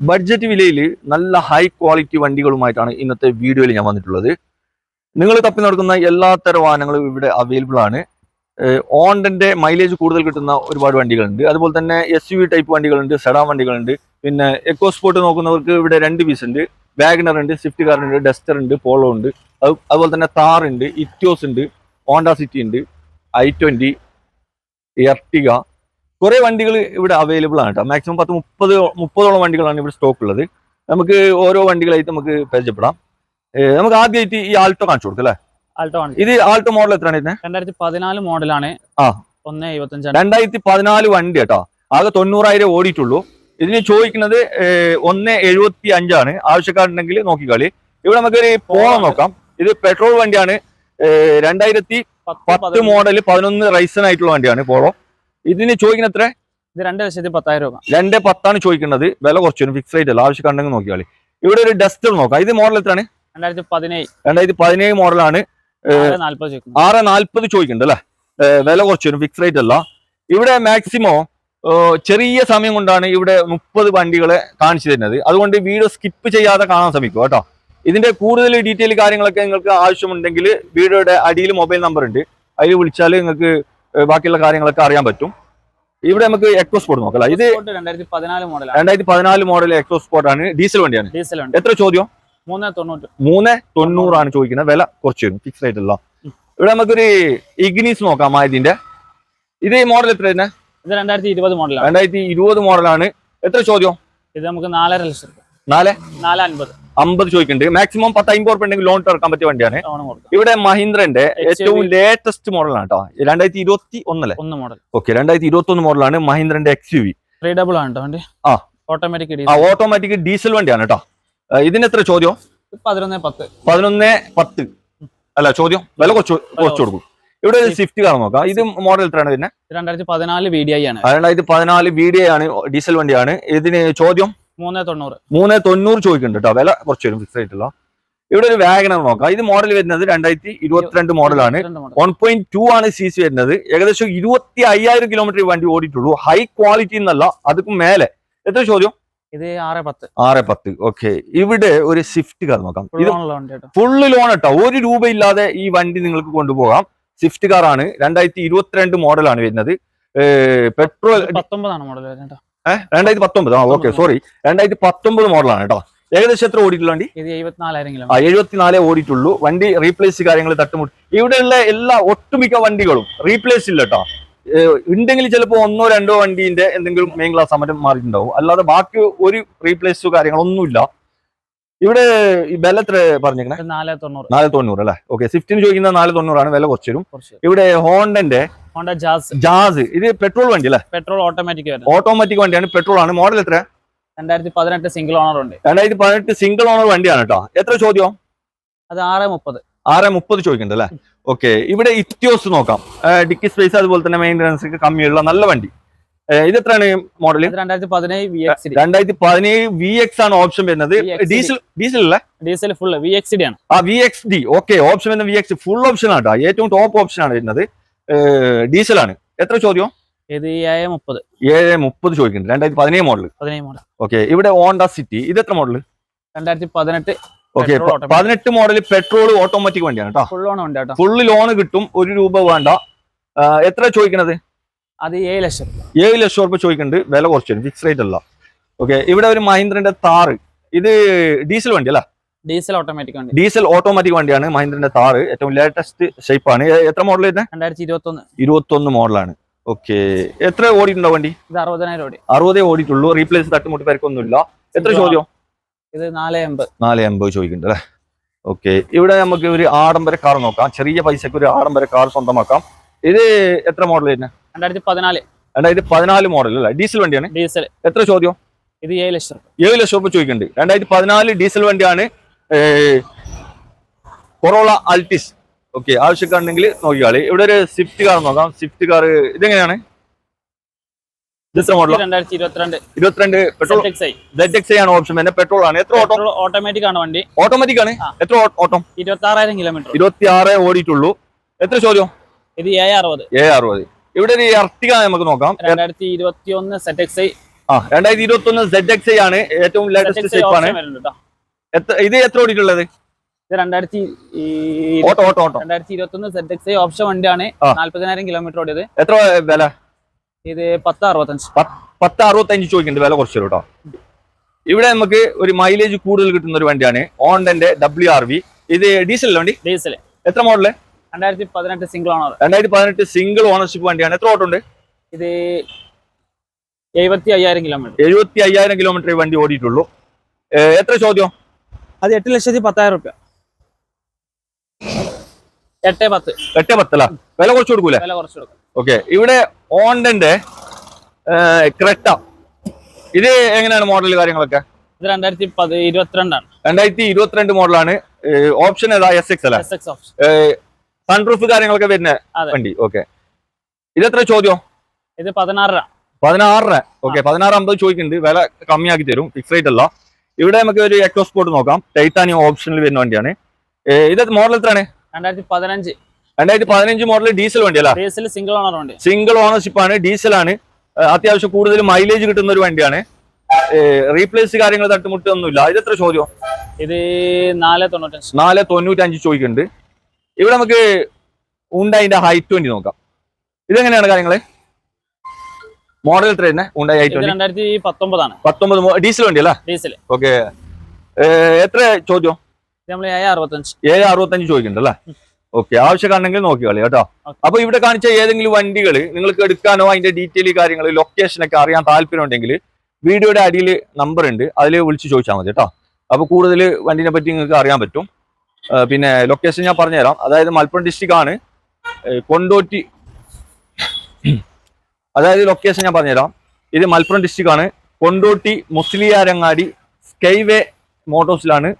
Budget വിലയിൽ നല്ല high quality വണ്ടികളുമായിട്ടാണ് ഇന്നത്തെ വീഡിയോയിൽ ഞാൻ വന്നിട്ടുള്ളത്. നിങ്ങൾ തപ്പി നടക്കുന്ന എല്ലാ എല്ലാത്തരം വാഹനങ്ങളും ഇവിടെ അവൈലബിൾ ആണ്. ഓണ്ടന്റെ മൈലേജ് കൂടുതൽ കിട്ടുന്ന ഒരുപാട് വണ്ടികളുണ്ട്. അതുപോലെ തന്നെ എസ് യു ടൈപ്പ് വണ്ടികളുണ്ട് സെഡാൻ വണ്ടികളുണ്ട്. പിന്നെ എക്കോ സ്പോർട്ട് നോക്കുന്നവർക്ക് ഇവിടെ രണ്ട് പീസ് ഉണ്ട്. വാഗ്നർ ഉണ്ട് സ്വിഫ്റ്റ് കാർ ഉണ്ട് ഡസ്റ്റർ ഉണ്ട് പോളോ ഉണ്ട്. അതുപോലെ തന്നെ താർ ഉണ്ട് ഇറ്റോസ് ഉണ്ട് ഹോണ്ട സിറ്റി ഉണ്ട് ഐ ട്വന്റി എർട്ടിക കുറെ വണ്ടികൾ ഇവിടെ അവൈലബിൾ ആണ് കേട്ടോ മാക്സിമം പത്ത് മുപ്പത് മുപ്പതോളം വണ്ടികളാണ് ഇവിടെ സ്റ്റോക്ക് ഉള്ളത്. നമുക്ക് ഓരോ വണ്ടികളായിട്ട് നമുക്ക് പരിചയപ്പെടാം. നമുക്ക് ആദ്യമായിട്ട് ഈ ആൾട്ടോ കാണിച്ചു കൊടുക്കും അല്ലേ? ആൾട്ടോ ഇത് ആൾട്ടോ മോഡൽ എത്രയാണ് ഇതിന് രണ്ടായിരത്തി പതിനാല് മോഡലാണ് ആ. ഒന്ന് എഴുപത്തഞ്ചാണ് രണ്ടായിരത്തി പതിനാല് വണ്ടി കേട്ടോ ആകെ തൊണ്ണൂറായിരം ഓടിയിട്ടുള്ളൂ. ഇതിന് ചോദിക്കുന്നത് ഒന്ന് എഴുപത്തി അഞ്ചാണ് ആവശ്യക്കാരുണ്ടെങ്കിൽ നോക്കിക്കളി. ഇവിടെ നമുക്കൊരു പോണം നോക്കാം. ഇത് പെട്രോൾ വണ്ടിയാണ്. രണ്ടായിരത്തി പത്ത് മോഡൽ പതിനൊന്ന്. റൈസൺ ആയിട്ടുള്ള വണ്ടിയാണ് പോളോ ഇതിന് ചോദിക്കുന്ന എത്ര? ഇത് രണ്ട് ലക്ഷത്തി പത്തായിരം രൂപ. രണ്ട് പത്താണ് ചോദിക്കുന്നത്. വില കുറച്ചു ഫിക്സ് റേറ്റ് അല്ല? ആവശ്യം കണ്ടെങ്കിൽ നോക്കിയാളി ഇവിടെ ഒരു ഡസ്റ്റർ നോക്കാം. ഇത് മോഡൽ എത്രയാണ്? രണ്ടായിരത്തി പതിനേഴ്. രണ്ടായിരത്തി പതിനേഴ് മോഡലാണ് നാല്പത് ആറ് നാൽപ്പത് ചോദിക്കുന്നുണ്ട് അല്ലേ? വില കുറച്ചു ഫിക്സ് റേറ്റ് അല്ല. ഇവിടെ മാക്സിമോ ചെറിയ സമയം കൊണ്ടാണ് ഇവിടെ മുപ്പത് വണ്ടികളെ കാണിച്ചു തരുന്നത്. അതുകൊണ്ട് വീഡിയോ സ്കിപ്പ് ചെയ്യാതെ കാണാൻ ശ്രമിക്കുക കേട്ടോ. ഇതിന്റെ കൂടുതൽ ഡീറ്റെയിൽ കാര്യങ്ങളൊക്കെ നിങ്ങൾക്ക് ആവശ്യമുണ്ടെങ്കിൽ വീഡിയോയുടെ അടിയിൽ മൊബൈൽ നമ്പർ ഉണ്ട്. അതിൽ വിളിച്ചാൽ നിങ്ങൾക്ക് ബാക്കിയുള്ള കാര്യങ്ങളൊക്കെ അറിയാൻ പറ്റും. ഇവിടെ നമുക്ക് എക്സോ സ്പോർട്ട് നോക്കാം ഇത് രണ്ടായിരത്തി പതിനാല് മോഡൽ എക്സോ സ്പോർട്ട് ആണ്. ഡീസൽ വണ്ടിയാണ്. ഡീസൽ എത്ര ചോദ്യം? മൂന്ന് തൊണ്ണൂറ്. മൂന്ന് തൊണ്ണൂറാണ് ചോദിക്കുന്നത്. വില കുറച്ച് വരും. ഫിക്സ് റേറ്റ് അല്ല ഇവിടെ നമുക്കൊരു ഇഗ്നീസ് നോക്കാം മായതിന്റെ ഇത് മോഡൽ എത്ര തന്നെ ഇത് രണ്ടായിരത്തി ഇരുപത് മോഡലാണ് രണ്ടായിരത്തി ഇരുപത് മോഡലാണ് എത്ര ചോദ്യം? ഇത് നമുക്ക് നാലര ലക്ഷം നാല്? നാല് അൻപത്. അമ്പത് ചോദിക്കുന്നുണ്ട്. മാക്സിമം പത്ത് അമ്പത് ഉറുപ്പ് ഉണ്ടെങ്കിൽ ലോൺ ഇറക്കാൻ പറ്റിയ വണ്ടിയാണ്. ഇവിടെ മഹീന്ദ്രന്റെ ഏറ്റവും ലേറ്റസ്റ്റ് മോഡലാണ് കേട്ടോ രണ്ടായിരത്തി ഇരുപത്തി ഒന്നല്ലേ ഒന്ന് മോഡൽ ഓക്കെ രണ്ടായിരത്തി ഇരുപത്തി ഒന്ന് മോഡലാണ് മഹീന്ദ്രന്റെ X U V three double ആണ് കേട്ടോ വണ്ടി. ആ. ഓട്ടോമാറ്റിക് ആ ഓട്ടോമാറ്റിക് ഡീസൽ വണ്ടിയാണ് കേട്ടോ ഇതിന് എത്ര ചോദ്യം? പതിനൊന്ന് പത്ത്. പതിനൊന്ന് പത്ത്. അല്ല ചോദ്യം. വില കുറച്ച് കുറച്ച് കൊടുക്കും. ഇവിടെ ഒരു സ്വിഫ്റ്റ് കാർ നോക്കാം. ഇത് മോഡൽ എത്രയാണ് പിന്നെ രണ്ടായിരത്തി പതിനാല് വി ഡി ഐ ആണ്. രണ്ടായിരത്തി പതിനാല് വി ഡി ആണ് ഡീസൽ വണ്ടിയാണ്. ഇതിന് ചോദ്യം? മൂന്ന് തൊണ്ണൂറ്. മൂന്ന് തൊണ്ണൂറ് ചോദിക്കുന്നുണ്ട് കേട്ടോ. വില കുറച്ച് വരും ഫിക്സ് ആയിട്ടുള്ള. ഇവിടെ ഒരു വാഗനർ നോക്കാം. ഇത് മോഡൽ വരുന്നത് രണ്ടായിരത്തി ഇരുപത്തിരണ്ട് മോഡലാണ് വൺ പോയിന്റ് ടു ആണ് സി സി വരുന്നത്. ഏകദേശം ഇരുപത്തി അയ്യായിരം കിലോമീറ്റർ വണ്ടി ഓടിയിട്ടുള്ളൂ. ഹൈ ക്വാളിറ്റി എന്നല്ല അതുക്കും മേലെ. എത്ര ചോദ്യം? ഇത് ആറ് പത്ത്. ആറ് പത്ത്. ഓക്കെ ഇവിടെ ഒരു സ്വിഫ്റ്റ് കാർ നോക്കാം. ഇത് ഫുള്ള് ലോൺ കേട്ടോ. ഒരു രൂപ ഇല്ലാതെ ഈ വണ്ടി നിങ്ങൾക്ക് കൊണ്ടുപോകാം. സ്വിഫ്റ്റ് കാർ ആണ്. രണ്ടായിരത്തി ഇരുപത്തിരണ്ട് മോഡലാണ് വരുന്നത്. പെട്രോൾ പത്തൊമ്പതാണ് മോഡൽ വരുന്നത് കേട്ടോ രണ്ടായിരത്തി പത്തൊമ്പത്. ആ ഓക്കെ സോറി രണ്ടായിരത്തി പത്തൊമ്പത് മോഡലാണ് കേട്ടോ. ഏകദേശം എത്ര ഓടിയിട്ടുള്ള വണ്ടി? ആ എഴുപത്തിനാലേ ഓടിയിട്ടുള്ളൂ. വണ്ടി റീപ്ലേസ് കാര്യങ്ങൾ തട്ടുമുട്ട്. ഇവിടെയുള്ള എല്ലാ ഒട്ടുമിക്ക വണ്ടികളും റീപ്ലേസ് ഇല്ല കേട്ടോ. ഏഹ് ഉണ്ടെങ്കിൽ ചിലപ്പോൾ ഒന്നോ രണ്ടോ വണ്ടിന്റെ എന്തെങ്കിലും മെയിൻ ക്ലാസ് സമരം മാറിയിട്ടുണ്ടാവും. അല്ലാതെ ബാക്കി ഒരു റീപ്ലേസോ കാര്യങ്ങളൊന്നുമില്ല. ഇവിടെ വില എത്ര പറഞ്ഞേക്കണേ? നാല് തൊണ്ണൂറ്. നാല് തൊണ്ണൂറ് അല്ലേ? ഓക്കെ സ്വിഫ്റ്റിന് ചോദിക്കുന്ന നാല് തൊണ്ണൂറാണ്. വില കുറച്ചു വരും. ഇവിടെ ഹോണ്ടന്റെ ഹോണ്ട ജാസ്. ജാസ്. ഇത് പെട്രോൾ വണ്ടി അല്ലേ പെട്രോൾ ഓട്ടോമാറ്റിക് വരുന്നത് ഓട്ടോമാറ്റിക് വണ്ടിയാണ്. പെട്രോൾ ആണ് മോഡൽ എത്ര രണ്ടായിരത്തി പതിനെട്ട് സിംഗിൾ ഓണർ ഉണ്ട്. രണ്ടായിരത്തി പതിനെട്ട് സിംഗിൾ ഓണർ വണ്ടിയാണ് കേട്ടോ. എത്ര ചോദ്യം? അത് ആറ് മുപ്പത്. ആറ് മുപ്പത് ചോദിക്കുന്നുണ്ട് അല്ലേ? ഓക്കെ ഇവിടെ ഇറ്റിയോസ് നോക്കാം. ഡിക്കി സ്പേസ് അതുപോലെ തന്നെ മെയിന്റനൻസ് കമ്മിയുള്ള നല്ല വണ്ടി. ഇത് എത്രയാണ് മോഡൽ രണ്ടായിരത്തി പതിനേഴ് വി എക്സ് രണ്ടായിരത്തി പതിനേഴ് വി എക്സ് ആണ് ഓപ്ഷൻ വരുന്നത്. ഡീസൽ ഡീസൽ അല്ലേ? Diesel full V X D ആണ്. ആ V X D okay option വരുന്ന വി എക്സ് ഫുൾ ഓപ്ഷൻ ആണ് ഏറ്റവും ടോപ്പ് ഓപ്ഷൻ ആണ് വരുന്നത്. ഡീസൽ ആണ് എത്ര ചോദ്യം? ഇത് ഏഴ് മുപ്പത്. ഏഴ് മുപ്പത് ചോദിക്കുന്നുണ്ട്. രണ്ടായിരത്തി പതിനേഴ് മോഡൽ പതിനേഴ് മോഡൽ ഓക്കെ ഇവിടെ ഓണ്ട സിറ്റി. ഇത് എത്ര മോഡൽ രണ്ടായിരത്തി പതിനെട്ട് ഓക്കെ പതിനെട്ട് മോഡൽ പെട്രോൾ ഓട്ടോമാറ്റിക് വണ്ടിയാണ് കേട്ടോ ഫുൾ ലോൺ കേട്ടോ ഫുള്ള് ലോൺ കിട്ടും ഒരു രൂപ വേണ്ട. എത്ര ചോദിക്കണത്? അത് ഏഴ് ലക്ഷം. ഏഴ് ലക്ഷം റുപ്യ ചോദിക്കുന്നുണ്ട് വില കുറച്ച് ഫിക്സ് റേറ്റ് അല്ല. ഓക്കെ ഇവിടെ ഒരു മഹീന്ദ്രന്റെ താറ് ഇത് ഡീസൽ വണ്ടി അല്ല ഡീസൽ ഓട്ടോമാറ്റിക് വണ്ടി. ഡീസൽ ഓട്ടോമാറ്റിക് വണ്ടിയാണ് മഹീന്ദ്രന്റെ താറ് ഏറ്റവും ലേറ്റസ്റ്റ് ഷേപ്പ് ആണ്. എത്ര മോഡൽ രണ്ടായിരത്തി ഇരുപത്തി ഒന്ന് ഇരുപത്തൊന്ന് മോഡലാണ് ഓക്കെ എത്ര ഓടിയിട്ടുണ്ടോ വണ്ടി? ഇത് അറുപതിനായിരം ഓടി. അറുപതേ ഓടിയിട്ടുള്ളൂ. റീപ്ലേസ് തട്ടുമുട്ട് പരിക്കൊന്നുമില്ല. എത്ര ചോദ്യം? ഇത് നാല് എൺപത് നാല് എൺപത് ചോദിക്കുന്നുണ്ട് അല്ലേ? ഓക്കെ ഇവിടെ നമുക്ക് ഒരു ആഡംബര കാർ നോക്കാം. ചെറിയ പൈസക്ക് ഒരു ആഡംബര കാർ സ്വന്തമാക്കാം. ഇത് എത്ര മോഡൽ വരുന്നത് രണ്ടായിരത്തി പതിനാല് രണ്ടായിരത്തി പതിനാല് മോഡൽ അല്ലേ? ഡീസൽ വണ്ടിയാണ്. ഡീസൽ. എത്ര ചോദ്യം? ഇത് ഏഴ് ലക്ഷം. ഏഴ് ലക്ഷം രൂപ ചോദിക്കുന്നുണ്ട്. രണ്ടായിരത്തി പതിനാല് ഡീസൽ വണ്ടിയാണ് കൊറോള അൾട്ടിസ് ഓക്കെ ആവശ്യക്കാരുണ്ടെങ്കിൽ നോക്കിയാളി ഇവിടെ ഒരു സ്വിഫ്റ്റ് കാർ നോക്കാം. സ്വിഫ്റ്റ് കാർ ഇതെങ്ങനെയാണ്? ഇരുപത്തിരണ്ട് ഇരുപത്തിരണ്ട് പെട്രോൾ ZXi. സെഡ് എക്സ് ആണ് ഓപ്ഷൻ പിന്നെ പെട്രോൾ ആണ്. എത്ര ഓട്ടോ പെട്രോൾ ഓട്ടോമാറ്റിക് ആണ് വണ്ടി. ഓട്ടോമാറ്റിക് ആണ്? ആ. എത്ര ഓട്ടം ഇരുപത്തി ആറായിരം കിലോമീറ്റർ ഇരുപത്തി ആറ് ഓടിയിട്ടുള്ളൂ. എത്ര ചോദ്യം? ഇത് ഏഴ് അറുപത്. ഏ അറുപത്. ഇവിടെ ഒരു അർട്ടിക നമുക്ക് നോക്കാം. രണ്ടായിരത്തി ഇരുപത്തി ഒന്ന് സെറ്റ് എക്സ് ഐ ആ രണ്ടായിരത്തി ഇരുപത്തി ഒന്ന് സെഡ് എക്സ് ആണ്. ഏറ്റവും ലേറ്റസ്റ്റ് സ്റ്റെപ്പ് ആണ് ഇത് എത്ര ഓടിയിട്ടുള്ളത്? ഇത് രണ്ടായിരത്തി ഓട്ടോ ഓട്ടോ ഓട്ടോ. രണ്ടായിരത്തി ഇരുപത്തി ഒന്ന് സെഡ് എക്സ് ഓപ്ഷൻ വണ്ടിയാണ്. നാല്പതിനായിരം കിലോമീറ്റർ ഓടിയത്. എത്ര വില? ഇത് പത്ത് അറുപത്തഞ്ച് പത്ത് പത്ത് അറുപത്തഞ്ച് ചോദിക്കുന്നുണ്ട്. വില കുറച്ചു കേട്ടോ ഇവിടെ നമുക്ക് ഒരു മൈലേജ് കൂടുതൽ കിട്ടുന്ന ഒരു വണ്ടിയാണ് ഓണ്ടന്റെ ഡബ്ല്യു ആർ വി ഇത് ഡീസൽ വണ്ടി? ഡീസൽ എത്ര മോഡൽ രണ്ടായിരത്തി പതിനെട്ട് സിംഗിൾ ഓണർ രണ്ടായിരത്തി പതിനെട്ട് സിംഗിൾ ഓണർഷിപ്പ് വണ്ടിയാണ്. എത്ര ഓട്ടം ഉണ്ട്? ഇത് എഴുപത്തി അയ്യായിരം കിലോമീറ്റർ എഴുപത്തി അയ്യായിരം കിലോമീറ്റർ വണ്ടി ഓടിയിട്ടുള്ളൂ. എത്ര ചോദ്യം? അത് എട്ട് ലക്ഷത്തി പത്തായിരം റുപ്യ. എട്ട് പത്ത്. എട്ട് പത്തല്ല? വില കുറച്ച് കൊടുക്കൂലേ? വില കുറച്ച് കൊടുക്കും. ഓക്കെ. ഇവിടെ ഓണ്ടന്റെ ക്രെട്ട. ഇത് എങ്ങനെയാണ് മോഡൽ കാര്യങ്ങളൊക്കെ? ഇത് രണ്ടായിരത്തി പത് ഇരുപത്തിരണ്ടാണ്. രണ്ടായിരത്തി ഇരുപത്തിരണ്ട് മോഡലാണ്. ഓപ്ഷൻ ഏതാ? എസ് എക്സ് അല്ല? സൺറൂഫ് കാര്യങ്ങളൊക്കെ വരുന്ന. വണ്ടി. ഓക്കെ. എത്ര ചോദ്യം? ഇത് പതിനാറര. പതിനാറര. ഓക്കെ പതിനാറ് അമ്പത് ചോദിക്കുന്നുണ്ട്. വില കമ്മിയാക്കി തരും. ഫിക്സ് റേറ്റ് അല്ല. ഇവിടെ നമുക്ക് ഒരു എക്കോ സ്പോർട്ട് നോക്കാം. ടൈറ്റാനിയം ഓപ്ഷനിൽ വരുന്ന വണ്ടിയാണ്. ഇത് മോഡൽ എത്രയാണ്? രണ്ടായിരത്തി പതിനഞ്ച് രണ്ടായിരത്തി പതിനഞ്ച് മോഡൽ ഡീസൽ വണ്ടി അല്ല? ഡീസൽ സിംഗിൾ ഓണർ വണ്ടി. സിംഗിൾ ഓണർഷിപ്പ് ആണ് ഡീസൽ ആണ്. അത്യാവശ്യം കൂടുതൽ മൈലേജ് കിട്ടുന്ന ഒരു വണ്ടിയാണ്. റീപ്ലേസ് കാര്യങ്ങൾ തട്ടുമുട്ടൊന്നുമില്ല. ഇത് എത്ര ചോദ്യം? ഇത് നാല് തൊണ്ണൂറ്റഞ്ച്. നാല് തൊണ്ണൂറ്റഞ്ച് ചോദിക്കുന്നുണ്ട്. ഇവിടെ നമുക്ക് ഉണ്ടായിന്റെ ഹൈറ്റ് വണ്ടി നോക്കാം. ഇതെങ്ങനെയാണ് കാര്യങ്ങൾ? മോഡൽ എത്ര തന്നെ ഉണ്ടായി രണ്ടായിരത്തി പത്തൊമ്പതാണ് പത്തൊമ്പത് ഡീസൽ വണ്ടി അല്ലേ ഡീസൽ ഓക്കെ എത്ര ചോദ്യം? ഏഴ് അറുപത്തഞ്ച് ചോദിക്കുന്നുണ്ട് അല്ലേ ഓക്കെ ആവശ്യക്കാണെങ്കിൽ നോക്കിക്കളി കേട്ടോ. അപ്പൊ ഇവിടെ കാണിച്ച ഏതെങ്കിലും വണ്ടികൾ നിങ്ങൾക്ക് എടുക്കാനോ അതിന്റെ ഡീറ്റെയിൽ കാര്യങ്ങൾ ലൊക്കേഷൻ ഒക്കെ അറിയാൻ താല്പര്യം ഉണ്ടെങ്കിൽ വീഡിയോയുടെ അടിയിൽ നമ്പർ ഉണ്ട്. അതിൽ വിളിച്ച് ചോദിച്ചാൽ മതി കേട്ടോ. അപ്പൊ കൂടുതൽ വണ്ടിനെ പറ്റി നിങ്ങൾക്ക് അറിയാൻ പറ്റും. പിന്നെ ലൊക്കേഷൻ ഞാൻ പറഞ്ഞുതരാം. അതായത് മലപ്പുറം ഡിസ്ട്രിക്ട് ആണ്. കൊണ്ടോട്ടി അതായത് ലൊക്കേഷൻ ഞാൻ പറഞ്ഞുതരാം. ഇത് മലപ്പുറം ഡിസ്ട്രിക്ട് ആണ്. കൊണ്ടോട്ടി മുസ്ലിയാരങ്ങാടി സ്കൈവേ മോട്ടോഴ്സിലാണ്